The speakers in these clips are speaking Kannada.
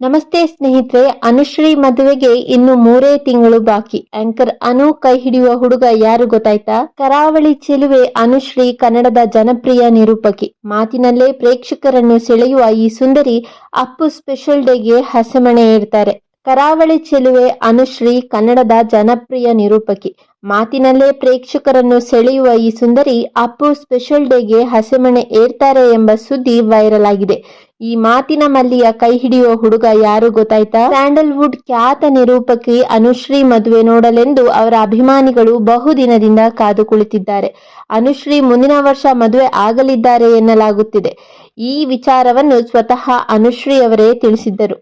ನಮಸ್ತೆ ಸ್ನೇಹಿತರೆ, ಅನುಶ್ರೀ ಮದುವೆಗೆ ಇನ್ನು ಮೂರೇ ತಿಂಗಳು ಬಾಕಿ. ಆಂಕರ್ ಅನು ಕೈ ಹಿಡಿಯುವ ಹುಡುಗ ಯಾರು ಗೊತ್ತಾಯ್ತಾ? ಕರಾವಳಿ ಚೆಲುವೆ ಅನುಶ್ರೀ ಕನ್ನಡದ ಜನಪ್ರಿಯ ನಿರೂಪಕಿ. ಮಾತಿನಲ್ಲೇ ಪ್ರೇಕ್ಷಕರನ್ನು ಸೆಳೆಯುವ ಈ ಸುಂದರಿ ಅಪ್ಪು ಸ್ಪೆಷಲ್ ಡೇಗೆ ಹಸೆಮಣೆ ಇರ್ತಾರೆ ಕರಾವಳಿ ಚೆಲುವೆ ಅನುಶ್ರೀ ಕನ್ನಡದ ಜನಪ್ರಿಯ ನಿರೂಪಕಿ. ಮಾತಿನಲ್ಲೇ ಪ್ರೇಕ್ಷಕರನ್ನು ಸೆಳೆಯುವ ಈ ಸುಂದರಿ ಅಪ್ಪು ಸ್ಪೆಷಲ್ ಡೇಗೆ ಹಸೆಮಣೆ ಏರ್ತಾರೆ ಎಂಬ ಸುದ್ದಿ ವೈರಲ್ ಆಗಿದೆ. ಈ ಮಾತಿನ ಮಲ್ಲಿಯ ಕೈ ಹಿಡಿಯುವ ಹುಡುಗ ಯಾರು ಗೊತ್ತಾಯ್ತಾ? ಸ್ಯಾಂಡಲ್ವುಡ್ ಖ್ಯಾತ ನಿರೂಪಕಿ ಅನುಶ್ರೀ ಮದುವೆ ನೋಡಲೆಂದು ಅವರ ಅಭಿಮಾನಿಗಳು ಬಹುದಿನದಿಂದ ಕಾದು ಕುಳಿತಿದ್ದಾರೆ. ಅನುಶ್ರೀ ಮುಂದಿನ ವರ್ಷ ಮದುವೆ ಆಗಲಿದ್ದಾರೆ ಎನ್ನಲಾಗುತ್ತಿದೆ. ಈ ವಿಚಾರವನ್ನು ಸ್ವತಃ ಅನುಶ್ರೀ ಅವರೇ ತಿಳಿಸಿದ್ದರು.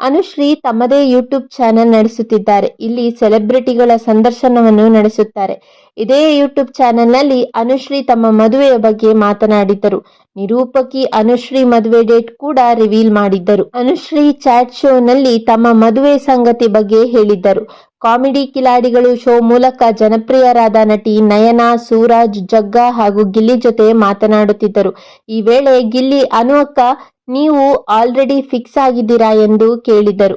ಅನುಶ್ರೀ ತಮ್ಮದೇ ಯೂಟ್ಯೂಬ್ ಚಾನೆಲ್ ನಡೆಸುತ್ತಿದ್ದಾರೆ. ಇಲ್ಲಿ ಸೆಲೆಬ್ರಿಟಿಗಳ ಸಂದರ್ಶನವನ್ನು ನಡೆಸುತ್ತಾರೆ. ಇದೇ ಯೂಟ್ಯೂಬ್ ಚಾನೆಲ್ನಲ್ಲಿ ಅನುಶ್ರೀ ತಮ್ಮ ಮದುವೆಯ ಬಗ್ಗೆ ಮಾತನಾಡಿದ್ದರು. ನಿರೂಪಕಿ ಅನುಶ್ರೀ ಮದುವೆ ಡೇಟ್ ಕೂಡ ರಿವೀಲ್ ಮಾಡಿದ್ದರು. ಅನುಶ್ರೀ ಚಾಟ್ ಶೋನಲ್ಲಿ ತಮ್ಮ ಮದುವೆ ಸಂಗತಿ ಬಗ್ಗೆ ಹೇಳಿದ್ದರು. ಕಾಮಿಡಿ ಕಿಲಾಡಿಗಳು ಶೋ ಮೂಲಕ ಜನಪ್ರಿಯರಾದ ನಟಿ ನಯನ, ಸೂರಜ್, ಜಗ್ಗಾ ಹಾಗೂ ಗಿಲ್ಲಿ ಜೊತೆ ಮಾತನಾಡುತ್ತಿದ್ದರು. ಈ ವೇಳೆ ಗಿಲ್ಲಿ ಅನು ಅಕ್ಕ ನೀವು ಆಲ್ರೆಡಿ ಫಿಕ್ಸ್ ಆಗಿದ್ದೀರಾ ಎಂದು ಕೇಳಿದರು.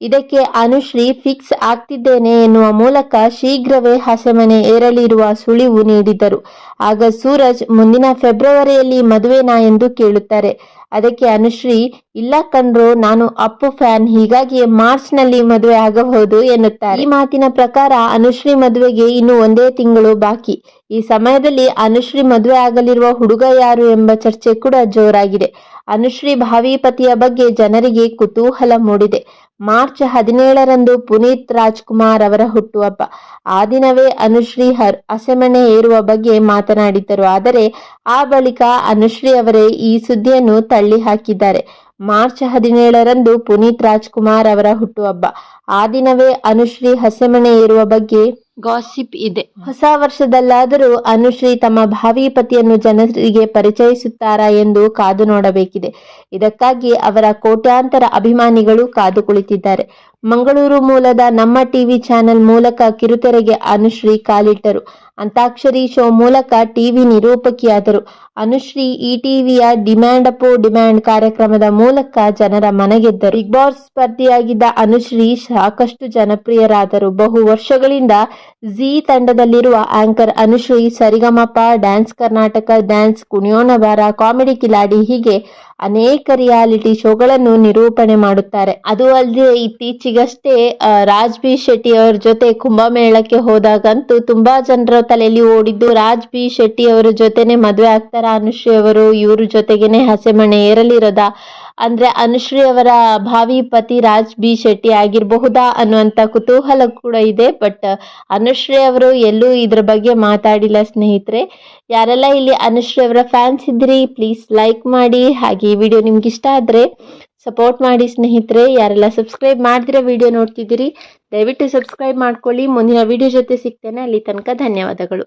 ಇದಕ್ಕೆ ಅನುಶ್ರೀ ಫಿಕ್ಸ್ ಆಗ್ತಿದ್ದೇನೆ ಎನ್ನುವ ಮೂಲಕ ಶೀಘ್ರವೇ ಹಸೆಮನೆ ಏರಲಿರುವ ಸುಳಿವು ನೀಡಿದರು. ಆಗ ಸೂರಜ್, ಮುಂದಿನ ಫೆಬ್ರವರಿಯಲ್ಲಿ ಮದುವೆನಾ ಎಂದು ಕೇಳುತ್ತಾರೆ. ಅದಕ್ಕೆ ಅನುಶ್ರೀ, ಇಲ್ಲ ಕಣ್ರು, ನಾನು ಅಪ್ಪು ಫ್ಯಾನ್ ಹೀಗಾಗಿ ಮಾರ್ಚ್ನಲ್ಲಿ ಮದುವೆ ಆಗಬಹುದು ಎನ್ನುತ್ತಾರೆ. ಈ ಮಾತಿನ ಪ್ರಕಾರ ಅನುಶ್ರೀ ಮದುವೆಗೆ ಇನ್ನು ಒಂದೇ ತಿಂಗಳು ಬಾಕಿ. ಈ ಸಮಯದಲ್ಲಿ ಅನುಶ್ರೀ ಮದುವೆ ಆಗಲಿರುವ ಹುಡುಗ ಯಾರು ಎಂಬ ಚರ್ಚೆ ಕೂಡ ಜೋರಾಗಿದೆ. ಅನುಶ್ರೀ ಭಾವಿ ಪತಿಯ ಬಗ್ಗೆ ಜನರಿಗೆ ಕುತೂಹಲ ಮೂಡಿದೆ. ಮಾರ್ಚ್ ಹದಿನೇಳರಂದು ಪುನೀತ್ ರಾಜ್ಕುಮಾರ್ ಅವರ ಹುಟ್ಟುಹಬ್ಬ. ಆ ದಿನವೇ ಅನುಶ್ರೀ ಹರ್ ಹಸೆಮಣೆ ಏರುವ ಬಗ್ಗೆ ಮಾತನಾಡಿದ್ದರು. ಆದರೆ ಆ ಬಳಿಕ ಅನುಶ್ರೀ ಅವರೇ ಈ ಸುದ್ದಿಯನ್ನು ತಳ್ಳಿ ಹಾಕಿದ್ದಾರೆ ಮಾರ್ಚ್ ಹದಿನೇಳರಂದು ಪುನೀತ್ ರಾಜ್ಕುಮಾರ್ ಅವರ ಹುಟ್ಟುಹಬ್ಬ. ಆ ದಿನವೇ ಅನುಶ್ರೀ ಹಸೆಮಣೆ ಏರುವ ಬಗ್ಗೆ ಗಾಸಿಪ್ ಇದೆ. ಹೊಸ ವರ್ಷದಲ್ಲಾದರೂ ಅನುಶ್ರೀ ತಮ್ಮ ಭಾವಿ ಪತಿಯನ್ನು ಜನರಿಗೆ ಪರಿಚಯಿಸುತ್ತಾರಾ ಎಂದು ಕಾದು ನೋಡಬೇಕಿದೆ. ಇದಕ್ಕಾಗಿ ಅವರ ಕೋಟ್ಯಾಂತರ ಅಭಿಮಾನಿಗಳು ಕಾದು ಕುಳಿತಿದ್ದಾರೆ. ಮಂಗಳೂರು ಮೂಲದ ನಮ್ಮ ಟಿವಿ ಚಾನೆಲ್ ಮೂಲಕ ಕಿರುತೆರೆಗೆ ಅನುಶ್ರೀ ಕಾಲಿಟ್ಟರು. ಅಂತಾಕ್ಷರಿ ಶೋ ಮೂಲಕ ಟಿವಿ ನಿರೂಪಕಿಯಾದರು. ಅನುಶ್ರೀ ಈ ಟಿವಿಯ ಡಿಮ್ಯಾಂಡ್ ಅಪೋ ಡಿಮ್ಯಾಂಡ್ ಕಾರ್ಯಕ್ರಮದ ಮೂಲಕ ಜನರ ಮನಗೆದ್ದರು. ಬಿಗ್ ಬಾಸ್ ಸ್ಪರ್ಧಿಯಾಗಿದ್ದ ಅನುಶ್ರೀ ಸಾಕಷ್ಟು ಜನಪ್ರಿಯರಾದರು. ಬಹು ವರ್ಷಗಳಿಂದ Zee ತಂಡದಲ್ಲಿರುವ anchor Anushree, Sarigamapa, dance Karnataka, dance Kuniyona Baara comedy Kiladi ಹೀಗೆ ಅನೇಕ ರಿಯಾಲಿಟಿ ಶೋಗಳನ್ನು ನಿರೂಪಣೆ ಮಾಡುತ್ತಾರೆ. ಅದು ಅಲ್ಲದೆ ಇತ್ತೀಚೆಗಷ್ಟೇ ರಾಜ್ ಬಿ ಶೆಟ್ಟಿ ಅವರ ಜೊತೆ ಕುಂಭಮೇಳಕ್ಕೆ ಹೋದಾಗಂತೂ ತುಂಬಾ ಜನರ ತಲೆಯಲ್ಲಿ ಓಡಿದ್ದು ರಾಜ್ ಬಿ ಶೆಟ್ಟಿ ಅವರ ಜೊತೆನೆ ಮದುವೆ ಆಗ್ತಾರ ಅನುಶ್ರೀ ಅವರು, ಇವರ ಜೊತೆಗೇನೆ ಹಸೆಮಣೆ ಏರಲಿರೋದ ಅಂದ್ರೆ ಅನುಶ್ರೀ ಅವರ ಭಾವಿ ಪತಿ ರಾಜ್ ಬಿ ಶೆಟ್ಟಿ ಆಗಿರಬಹುದಾ ಅನ್ನುವಂತ ಕುತೂಹಲ ಕೂಡ ಇದೆ. ಬಟ್ ಅನುಶ್ರೀ ಅವರು ಎಲ್ಲೂ ಇದ್ರ ಬಗ್ಗೆ ಮಾತಾಡಿಲ್ಲ ಸ್ನೇಹಿತರೆ. ಯಾರೆಲ್ಲ ಇಲ್ಲಿ ಅನುಶ್ರೀ ಅವರ ಫ್ಯಾನ್ಸ್ ಇದ್ರಿ ಪ್ಲೀಸ್ ಲೈಕ್ ಮಾಡಿ. ಹಾಗೆ ಈ ವಿಡಿಯೋ ನಿಮ್ಗೆ ಇಷ್ಟ ಆದ್ರೆ ಸಪೋರ್ಟ್ ಮಾಡಿ ಸ್ನೇಹಿತರೆ. ಯಾರೆಲ್ಲ ಸಬ್ಸ್ಕ್ರೈಬ್ ಮಾಡ್ದಿರೋ ವಿಡಿಯೋ ನೋಡ್ತಿದ್ದೀರಿ, ದಯವಿಟ್ಟು ಸಬ್ಸ್ಕ್ರೈಬ್ ಮಾಡ್ಕೊಳ್ಳಿ. ಮುಂದಿನ ವಿಡಿಯೋ ಜೊತೆ ಸಿಗ್ತೇನೆ. ಅಲ್ಲಿ ತನಕ ಧನ್ಯವಾದಗಳು.